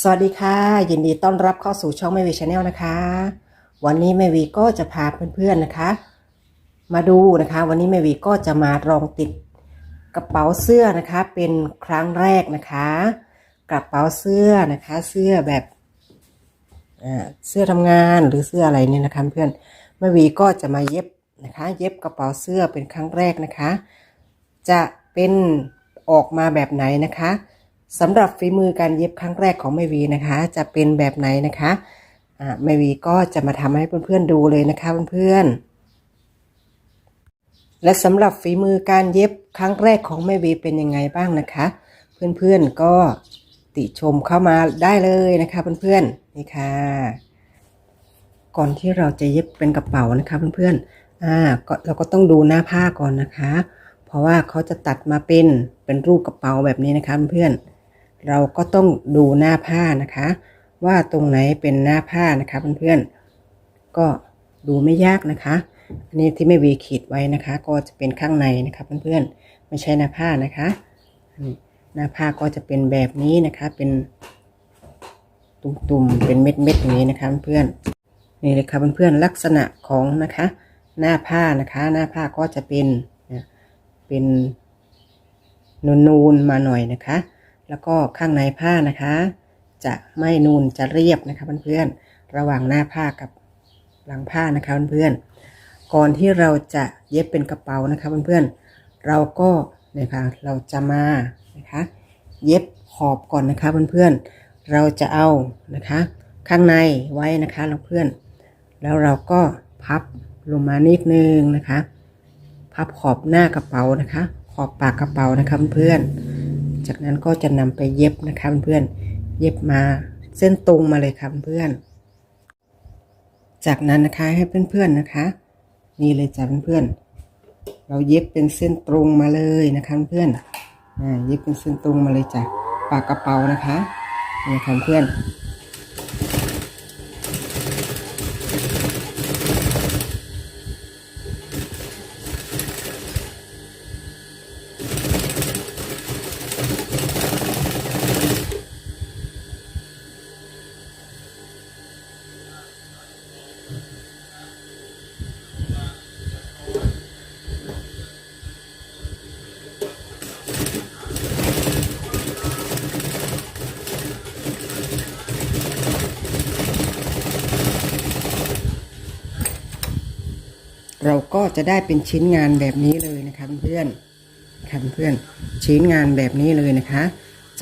สวัสดีค่ะ ยินดีต้อนรับเข้าสู่ช่องแม่วีชาแนลนะคะ วันนี้แม่วีก็จะพาเพื่อนๆนะคะ มาดูนะคะ วันนี้แม่วีก็จะมาลองติดกระเป๋าเสื้อนะคะ เป็นครั้งแรกนะคะ กระเป๋าเสื้อนะคะ เสื้อแบบเสื้อทำงานหรือเสื้ออะไรเนี่ยนะคะเพื่อนแม่วีก็จะมาเย็บนะคะ เย็บกระเป๋าเสื้อเป็นครั้งแรกนะคะ จะเป็นออกมาแบบไหนนะคะ สำหรับฝีมือการเย็บครั้งแรกของแม่วีนะคะ จะเป็นแบบไหนนะคะแม่วีก็จะมาทำให้เพื่อนๆดูเลยนะคะเพื่อนๆและสำหรับฝีมือการเย็บครั้งแรกของแม่วีเป็นยังไงบ้างนะคะ เพื่อนๆก็ติชมเข้ามาได้เลยนะคะเพื่อนๆนี่ค่ะ ก่อนที่เราจะเย็บเป็นกระเป๋านะคะเพื่อนๆอ่าก็เราก็ต้องดูหน้าผ้าก่อนนะคะ เพราะว่าเขาจะตัดมาเป็นเป็นรูปกระเป๋าแบบนี้นะคะเพื่อนๆ เราก็ต้องดูหน้าผ้านะคะ ว่าตรงไหนเป็นหน้าผ้านะคะเพื่อนๆก็ดูไม่ยากนะคะ อันนี้ที่ไม่วีขีดไว้นะคะ ก็จะเป็นข้างในนะคะเพื่อนๆไม่ใช่หน้าผ้านะคะหน้าผ้าก็จะเป็นแบบนี้นะคะเป็นตุ่มๆเป็นเม็ดๆอย่างนี้นะคะเพื่อนๆนี่เลยค่ะเพื่อนๆลักษณะของนะคะ หน้าผ้านะคะ หน้าผ้าก็จะเป็นเป็นนูนๆมาหน่อยนะคะ แล้วก็ข้างในผ้านะคะ จะไม่นูนจะเรียบนะคะเพื่อนๆระหว่างหน้าผ้ากับหลังผ้านะคะเพื่อนๆก่อนที่เราจะเย็บเป็นกระเป๋านะคะเพื่อนๆเราก็เนี่ยค่ะเราจะมานะคะเย็บขอบก่อนนะคะเพื่อนๆเราจะเอานะคะ ข้างในไว้นะคะเพื่อนๆแล้วเราก็พับลงมานิดนึงนะคะ พับขอบหน้ากระเป๋านะคะ ขอบปากกระเป๋านะคะเพื่อนๆ จากนั้นก็จะนำไปเย็บนะคะเพื่อนเย็บมาเส้นตรงมาเลยค่ะเพื่อนจากนั้นนะคะให้เพื่อนๆนะคะ นี่เลยจ้ะเพื่อนๆเราเย็บเป็นเส้นตรงมาเลยนะคะเพื่อนอ่าเย็บเป็นเส้นตรงมาเลยจ้ะปากกระเป๋านะคะนี่ค่ะเพื่อน จะได้เป็นชิ้นงานแบบนี้เลยนะคะเพื่อนค่ะเพื่อนชิ้นงานแบบนี้เลยนะคะ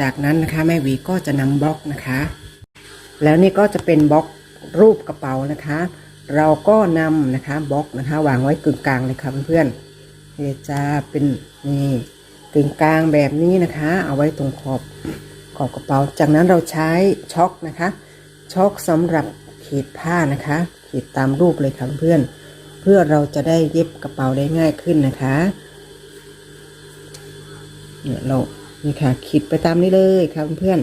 จากนั้นนะคะแม่หวีก็จะนำบล็อกนะคะ แล้วนี่ก็จะเป็นบล็อกรูปกระเป๋านะคะ เราก็นำนะคะบล็อกนะคะ วางไว้กึ่งกลางเลยค่ะเพื่อนๆนี่จะเป็นนี่กึ่งกลางแบบนี้นะคะ เอาไว้ตรงขอบขอบกระเป๋า จากนั้นเราใช้ช็อคนะคะช็อคสำหรับขีดผ้านะคะ ขีดตามรูปเลยค่ะเพื่อน เพื่อเราจะได้เย็บกระเป๋าได้ง่ายขึ้นนะคะเนี่ยเรานี่ค่ะขีดไปตามนี้เลยค่ะเพื่อน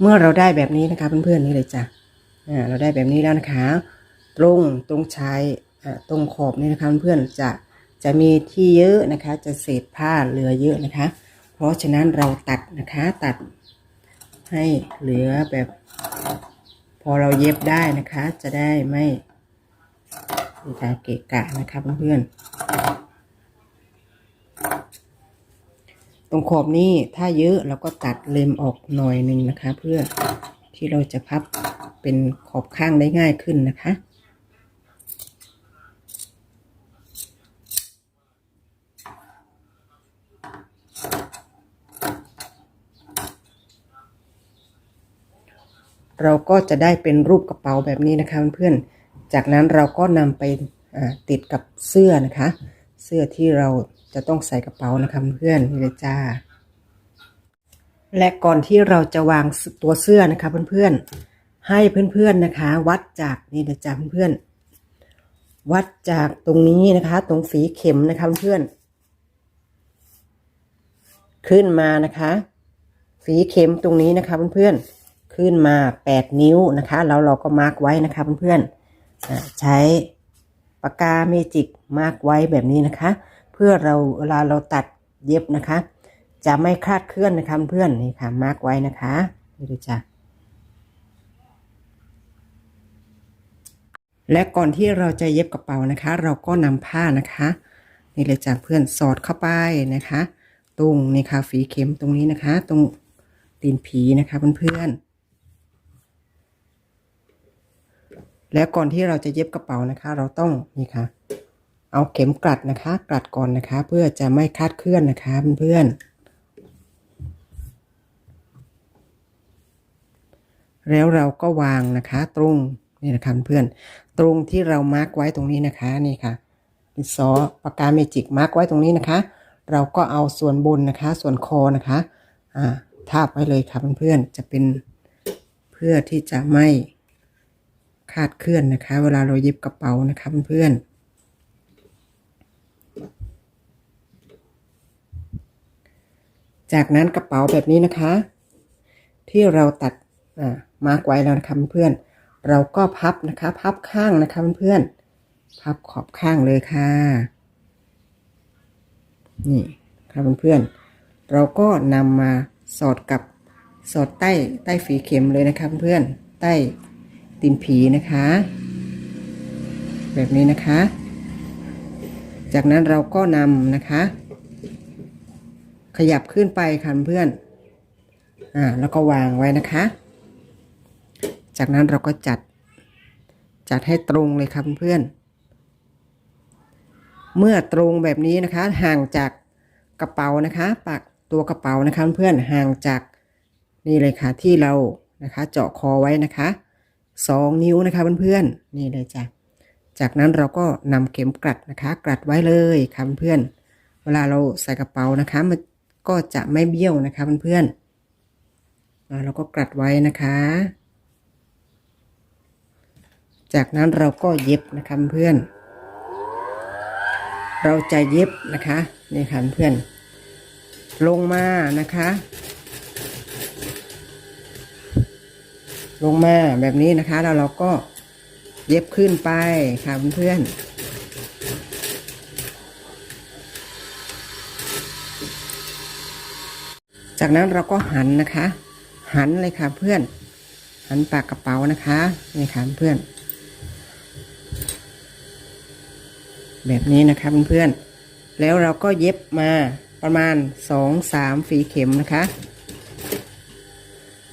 เมื่อเราได้แบบนี้นะคะเพื่อนๆนี่เลยจ้ะอ่าเราได้แบบนี้แล้วนะคะ ตรงตรงชายอ่าตรงขอบนี่นะคะเพื่อนๆจะจะมีที่เยอะนะคะ จะเศษผ้าเหลือเยอะนะคะ ราะฉะนั้นเราตัดนะคะตัดให้เหลือแบบ พอเราเย็บได้นะคะ จะได้ไม่มีการเกะกะนะคะเพื่อนๆตรงขอบนี้ถ้าเยอะเราก็ตัดเล็มออกหน่อยหนึ่งนะคะ เพื่อที่เราจะพับเป็นขอบข้างได้ง่ายขึ้นนะคะ เราก็จะได้เป็นรูปกระเป๋าแบบนี้นะคะเพื่อนๆ จากนั้นเราก็นำไปติดกับเสื้อนะคะ เสื้อที่เราจะต้องใส่กระเป๋านะคะเพื่อนนี่เลยจ้า และก่อนที่เราจะวางตัวเสื้อนะคะเพื่อนๆ ให้เพื่อนๆนะคะ วัดจากนี่นะจ๊ะเพื่อนๆ วัดจากตรงนี้นะคะ ตรงฝีเข็มนะคะเพื่อนๆ ขึ้นมานะคะ ฝีเข็มตรงนี้นะคะเพื่อนๆ ขึ้นมา 8 นิ้วนะคะ แล้วเราก็มาร์กไว้นะคะเพื่อนๆอ่าใช้ปากกาเมจิกมาร์กไว้แบบนี้นะคะ เพื่อเราเวลาเราตัดเย็บนะคะ จะไม่คลาดเคลื่อนนะคะเพื่อนนี่ค่ะมาร์กไว้นะคะดูจ้ะและก่อนที่เราจะเย็บกระเป๋านะคะ เราก็นำผ้านะคะนี่เลยจ้ะเพื่อนสอดเข้าไปนะคะ ตรงนี่ค่ะฝีเข็มตรงนี้นะคะ ตรงตีนผีนะคะเพื่อนๆ แล้วก่อนที่เราจะเย็บกระเป๋านะคะ เราต้องนี่ค่ะ เอาเข็มกลัดนะคะ กลัดก่อนนะคะ เพื่อจะไม่คลาดเคลื่อนนะคะเพื่อนๆแล้วเราก็วางนะคะ ตรงนี่นะคะเพื่อนตรงที่เรามาร์กไว้ตรงนี้นะคะนี่ค่ะดินสอปากกาเมจิกมาร์กไว้ตรงนี้นะคะ เราก็เอาส่วนบนนะคะ ส่วนคอนะคะอ่าทาบไว้เลยค่ะเพื่อนๆจะเป็นเพื่อที่จะไม่ คาดเคลื่อนนะคะ เวลาเราเย็บกระเป๋านะคะเพื่อนๆจากนั้นกระเป๋าแบบนี้นะคะ ที่เราตัดมาร์กไว้แล้วนะคะเพื่อนๆเราก็พับนะคะ พับข้างนะคะเพื่อนๆพับขอบข้างเลยค่ะ นี่ครับเพื่อนๆเราก็นำมาสอดกับสอดใต้ใต้ฝีเข็มเลยนะครับเพื่อนๆใต้ ตีนผีนะคะ แบบนี้นะคะ จากนั้นเราก็นำนะคะ ขยับขึ้นไปค่ะเพื่อนอ่าแล้วก็วางไว้นะคะ จากนั้นเราก็จัดจัดให้ตรงเลยครับเพื่อนเมื่อตรงแบบนี้นะคะ ห่างจากกระเป๋านะคะปากตัวกระเป๋านะคะเพื่อนห่างจากนี่เลยค่ะที่เรานะคะ เจาะคอไว้นะคะ สองนิ้วนะคะเพื่อนๆนี่เลยจ้ะจากนั้นเราก็นำเข็มกลัดนะคะ กลัดไว้เลยค่ะเพื่อนๆเวลาเราใส่กระเป๋านะคะมันก็จะไม่เบี้ยวนะคะเพื่อนๆเราก็กลัดไว้นะคะ จากนั้นเราก็เย็บนะคะเพื่อนเราจะเย็บนะคะนี่ค่ะเพื่อนลงมานะคะ ลงมาแบบนี้นะคะ แล้วเราก็เย็บขึ้นไปค่ะเพื่อนๆจากนั้นเราก็หันนะคะ หันเลยค่ะเพื่อน หันปากกระเป๋านะคะนี่ค่ะเพื่อน แบบนี้นะคะเพื่อนๆแล้วเราก็เย็บมาประมาณสองสามฝีเข็มนะคะ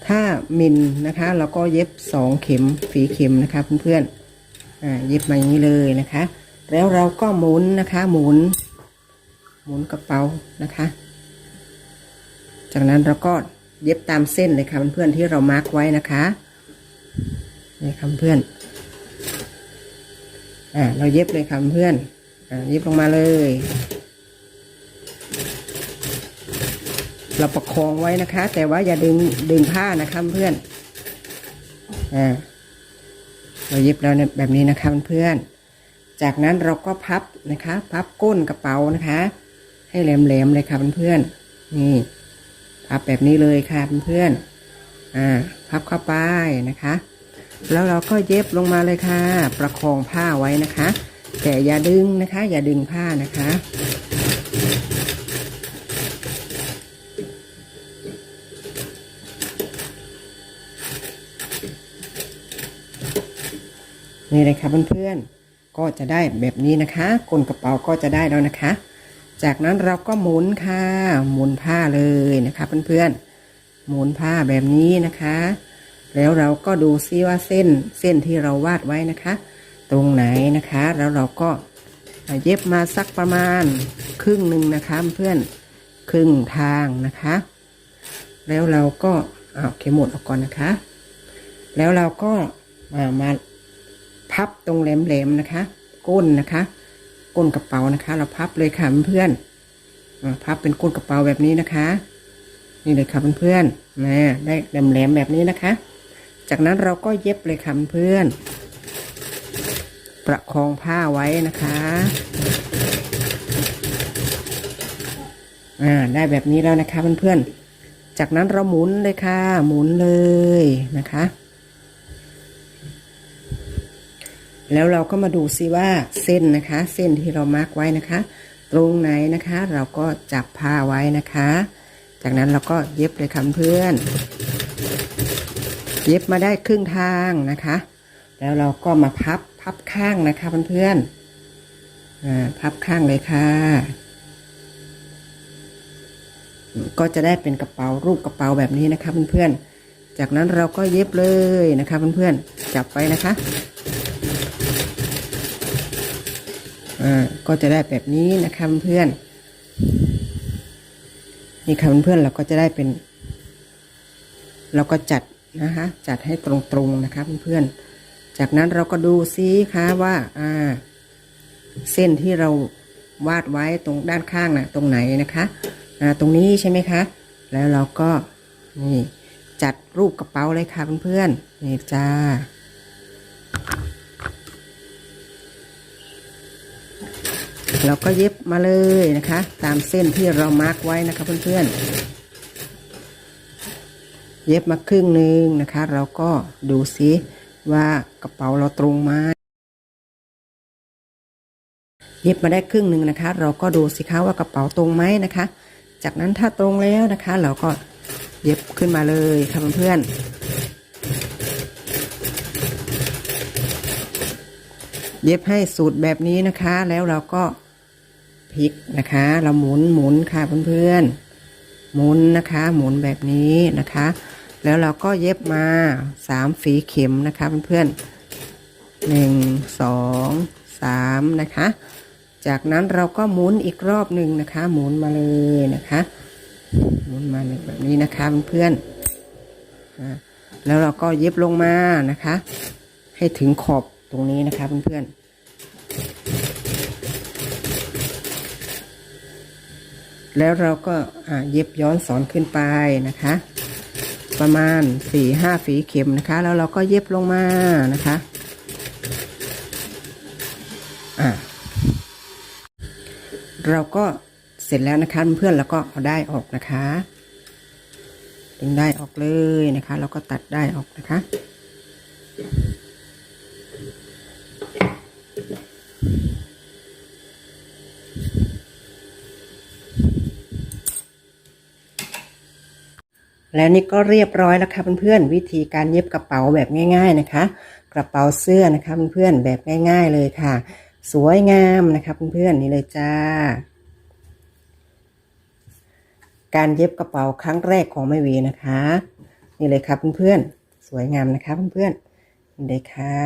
ถ้ามิลนะคะเราก็เย็บสองเข็มฝีเข็มนะคะเพื่อนๆอ่าเย็บมาอย่างนี้เลยนะคะ แล้วเราก็หมุนนะคะหมุน หมุนกระเป๋านะคะ จากนั้นเราก็เย็บตามเส้นเลยค่ะเพื่อนๆที่เรามาร์กไว้นะคะนี่ค่ะเพื่อนอ่าเราเย็บเลยค่ะเพื่อนอ่าเย็บลงมาเลย เราประคองไว้นะคะ แต่ว่าอย่าดึงดึงผ้านะคะเพื่อนอ่าเราเย็บแล้วเนี่ยแบบนี้นะคะเพื่อน จากนั้นเราก็พับนะคะ พับก้นกระเป๋านะคะ ให้แหลมๆเลยค่ะเพื่อนๆนี่ พับแบบนี้เลยค่ะเพื่อนๆอ่า พับเข้าไปนะคะ แล้วเราก็เย็บลงมาเลยค่ะ ประคองผ้าไว้นะคะ แต่อย่าดึงนะคะ อย่าดึงผ้านะคะ นี่เลยค่ะเพื่อนๆ ก็จะได้แบบนี้นะคะก้นกระเป๋าก็จะได้แล้วนะคะ จากนั้นเราก็หมุนค่ะหมุนผ้าเลยนะคะเพื่อนๆ หมุนผ้าแบบนี้นะคะ แล้วเราก็ดูซิว่าเส้นเส้นที่เราวาดไว้นะคะ ตรงไหนนะคะ แล้วเราก็เย็บมาสักประมาณครึ่งหนึ่งนะคะเพื่อนครึ่งทางนะคะ แล้วเราก็เอาเข็มหมดออกก่อนนะคะ แล้วเราก็มามา พับตรงแหลมๆนะคะ ก้นนะคะ ก้นกระเป๋านะคะ เราพับเลยค่ะเพื่อนๆพับเป็นก้นกระเป๋าแบบนี้นะคะ นี่เลยค่ะเพื่อนๆนะได้แหลมๆแบบนี้นะคะ จากนั้นเราก็เย็บเลยค่ะเพื่อนประคองผ้าไว้นะคะอ่าได้แบบนี้แล้วนะคะเพื่อนๆจากนั้นเราหมุนเลยค่ะ หมุนเลยนะคะ แล้วเราก็มาดูซิว่าเส้นนะคะ เส้นที่เรามาร์กไว้นะคะ ตรงไหนนะคะ เราก็จับผ้าไว้นะคะ จากนั้นเราก็เย็บเลยค่ะเพื่อน เย็บมาได้ครึ่งทางนะคะ แล้วเราก็มาพับพับข้างนะคะเพื่อนๆอ่าพับข้างเลยค่ะ ก็จะได้เป็นกระเป๋ารูปกระเป๋าแบบนี้นะคะเพื่อนๆจากนั้นเราก็เย็บเลยนะคะเพื่อนๆจับไปนะคะ อ่าก็จะได้แบบนี้นะคะเพื่อนนี่ค่ะเพื่อนเราก็จะได้เป็น เราก็จัดนะคะจัดให้ตรงๆนะคะเพื่อนๆจากนั้นเราก็ดูซิคะว่าอ่า เส้นที่เราวาดไว้ตรงด้านข้างนะตรงไหนนะคะอ่าตรงนี้ใช่ไหมคะ แล้วเราก็นี่จัดรูปกระเป๋าเลยค่ะเพื่อนๆนี่จ้า เราก็เย็บมาเลยนะคะ ตามเส้นที่เรามาร์กไว้นะคะเพื่อนๆ เย็บมาครึ่งหนึ่งนะคะ เราก็ดูซิว่ากระเป๋าเราตรงไหมเย็บมาได้ครึ่งหนึ่งนะคะ เราก็ดูสิคะว่ากระเป๋าตรงไหมนะคะ จากนั้นถ้าตรงแล้วนะคะ เราก็เย็บขึ้นมาเลยค่ะเพื่อนๆเย็บให้สูตรแบบนี้นะคะ แล้วเราก็ พลิกนะคะ เราหมุนหมุนค่ะเพื่อนๆหมุนนะคะ หมุนแบบนี้นะคะ แล้วเราก็เย็บมาสามฝีเข็มนะคะเพื่อนๆหนึ่งสองสามนะคะ จากนั้นเราก็หมุนอีกรอบหนึ่งนะคะ หมุนมาเลยนะคะ หมุนมาแบบนี้นะคะเพื่อนๆอ่าแล้วเราก็เย็บลงมานะคะ ให้ถึงขอบตรงนี้นะคะเพื่อนๆ แล้วเราก็เย็บย้อนสอนขึ้นไปนะคะ ประมาณสี่ห้าฝีเข็มนะคะ แล้วเราก็เย็บลงมานะคะอ่าเราก็เสร็จแล้วนะคะเพื่อนแล้วก็เอาได้ออกนะคะดึงได้ออกเลยนะคะ แล้วก็ตัดได้ออกนะคะ แล้วนี่ก็เรียบร้อยแล้วค่ะเพื่อนๆวิธีการเย็บกระเป๋าแบบง่าย ๆนะคะ กระเป๋าเสื้อนะคะเพื่อนๆแบบง่าย ๆเลยค่ะ สวยงามนะคะเพื่อนๆนี่เลยจ้า การเย็บกระเป๋าครั้งแรกของแม่วีนะคะ นี่เลยครับเพื่อนๆสวยงามนะคะเพื่อนๆนี่เลยค่ะ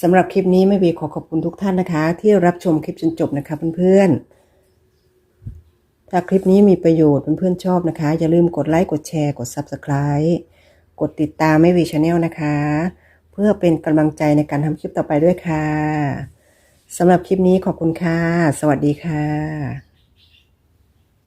สำหรับคลิปนี้แม่วีขอขอบคุณทุกท่านนะคะ ที่รับชมคลิปจนจบนะคะเพื่อนๆ ถ้าคลิปนี้มีประโยชน์เพื่อนๆชอบนะคะ อย่าลืมกดไลค์กดแชร์กด Subscribe กดติดตามไม่วีชาแนลนะคะ เพื่อเป็นกำลังใจในการทำคลิปต่อไปด้วยค่ะสำหรับคลิปนี้ขอบคุณค่ะ สวัสดีค่ะ